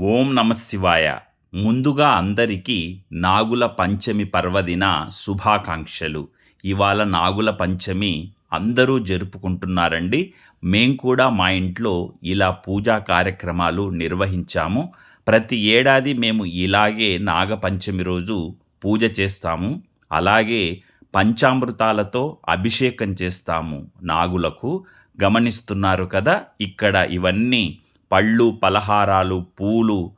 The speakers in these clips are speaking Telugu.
ఓం నమ శివాయ. ముందుగా అందరికీ నాగుల పంచమి పర్వదిన శుభాకాంక్షలు. ఇవాళ నాగుల పంచమి అందరూ జరుపుకుంటున్నారండి. మేం కూడా మా ఇంట్లో ఇలా పూజా కార్యక్రమాలు నిర్వహించాము. ప్రతి ఏడాది మేము ఇలాగే నాగపంచమి రోజు పూజ చేస్తాము. అలాగే పంచామృతాలతో అభిషేకం చేస్తాము నాగులకు. గమనిస్తున్నారు కదా ఇక్కడ ఇవన్నీ పళ్ళు పలహారాలు పూలు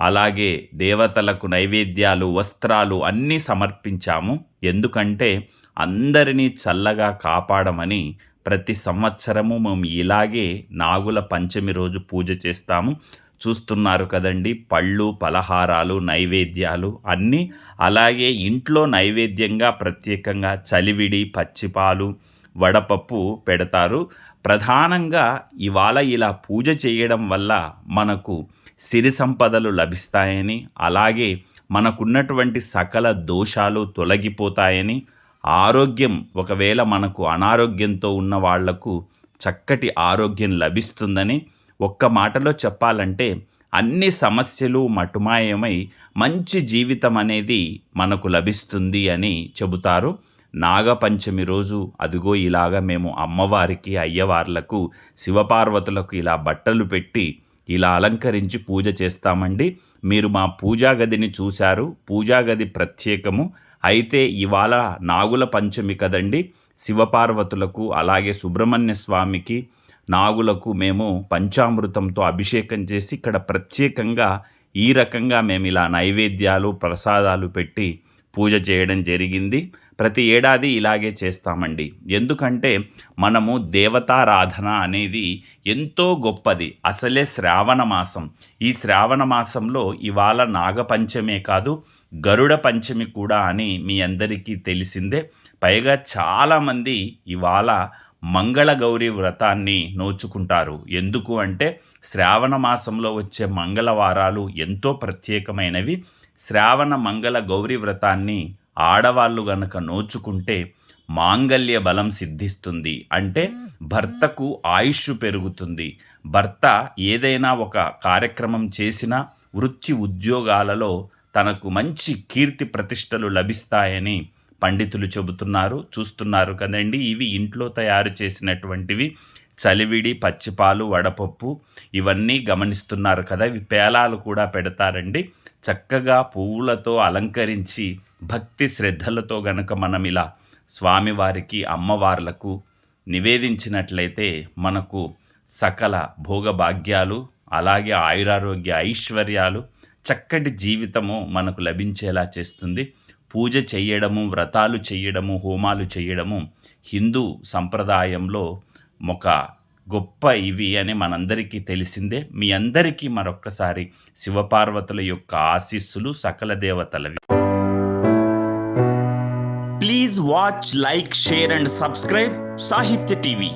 అలాగే దేవతలకు నైవేద్యాలు వస్త్రాలు అన్నీ సమర్పించాము. ఎందుకంటే అందరినీ చల్లగా కాపాడమని ప్రతి సంవత్సరము మేము ఇలాగే నాగుల పంచమి రోజు పూజ చేస్తాము. చూస్తున్నారు కదండి పళ్ళు పలహారాలు నైవేద్యాలు అన్నీ. అలాగే ఇంట్లో నైవేద్యంగా ప్రత్యేకంగా చలివిడి పచ్చిపాలు వడపప్పు పెడతారు. ప్రధానంగా ఇవాళ ఇలా పూజ చేయడం వల్ల మనకు సిరి సంపదలు లభిస్తాయని అలాగే మనకున్నటువంటి సకల దోషాలు తొలగిపోతాయని ఆరోగ్యం ఒకవేళ మనకు అనారోగ్యంతో ఉన్న వాళ్ళకు చక్కటి ఆరోగ్యం లభిస్తుందని ఒక్క మాటలో చెప్పాలంటే అన్ని సమస్యలు మటుమాయమై మంచి జీవితం అనేది మనకు లభిస్తుంది అని చెబుతారు. నాగపంచమి రోజు అదిగో ఇలాగ మేము అమ్మవారికి అయ్యవార్లకు శివపార్వతులకు ఇలా బట్టలు పెట్టి ఇలా అలంకరించి పూజ చేస్తామండి. మీరు మా పూజా గదిని చూశారు. పూజా గది ప్రత్యేకము. అయితే ఇవాళ నాగుల పంచమి కదండి. శివపార్వతులకు అలాగే సుబ్రహ్మణ్య స్వామికి నాగులకు మేము పంచామృతంతో అభిషేకం చేసి ఇక్కడ ప్రత్యేకంగా ఈ రకంగా మేము ఇలా నైవేద్యాలు ప్రసాదాలు పెట్టి పూజ చేయడం జరిగింది. ప్రతి ఏడాది ఇలాగే చేస్తామండి. ఎందుకంటే మనము దేవతారాధన అనేది ఎంతో గొప్పది. అసలే శ్రావణ మాసం. ఈ శ్రావణ మాసంలో ఇవాళ నాగపంచమే కాదు గరుడ పంచమి కూడా అని మీ అందరికీ తెలిసిందే. పైగా చాలామంది ఇవాళ మంగళగౌరి వ్రతాన్ని నోచుకుంటారు. ఎందుకు అంటే శ్రావణ మాసంలో వచ్చే మంగళవారాలు ఎంతో ప్రత్యేకమైనవి. శ్రావణ మంగళ గౌరీ వ్రతాన్ని ఆడవాళ్ళు గనక నోచుకుంటే మాంగల్య బలం సిద్ధిస్తుంది. అంటే భర్తకు ఆయుష్ పెరుగుతుంది. భర్త ఏదైనా ఒక కార్యక్రమం చేసినా వృత్తి ఉద్యోగాలలో తనకు మంచి కీర్తి ప్రతిష్టలు లభిస్తాయని పండితులు చెబుతున్నారు. చూస్తున్నారు కదండి ఇవి ఇంట్లో తయారు చేసినటువంటివి. చలివిడి పచ్చిపాలు వడపప్పు ఇవన్నీ గమనిస్తున్నారు కదా ఇవి పేలాలు కూడా పెడతారండి. చక్కగా పువ్వులతో అలంకరించి భక్తి శ్రద్ధలతో గనక మనం ఇలా స్వామివారికి అమ్మవార్లకు నివేదించినట్లయితే మనకు సకల భోగభాగ్యాలు అలాగే ఆయురారోగ్య ఐశ్వర్యాలు చక్కటి జీవితము మనకు లభించేలా చేస్తుంది. పూజ చేయడము వ్రతాలు చేయడము హోమాలు చేయడము హిందూ సంప్రదాయంలో ఒక గొప్ప ఇవి అని మనందరికీ తెలిసిందే. మీ అందరికీ మరొక్కసారి శివపార్వతుల యొక్క ఆశీస్సులు సకల దేవతలవి please watch like share and subscribe Sahitya TV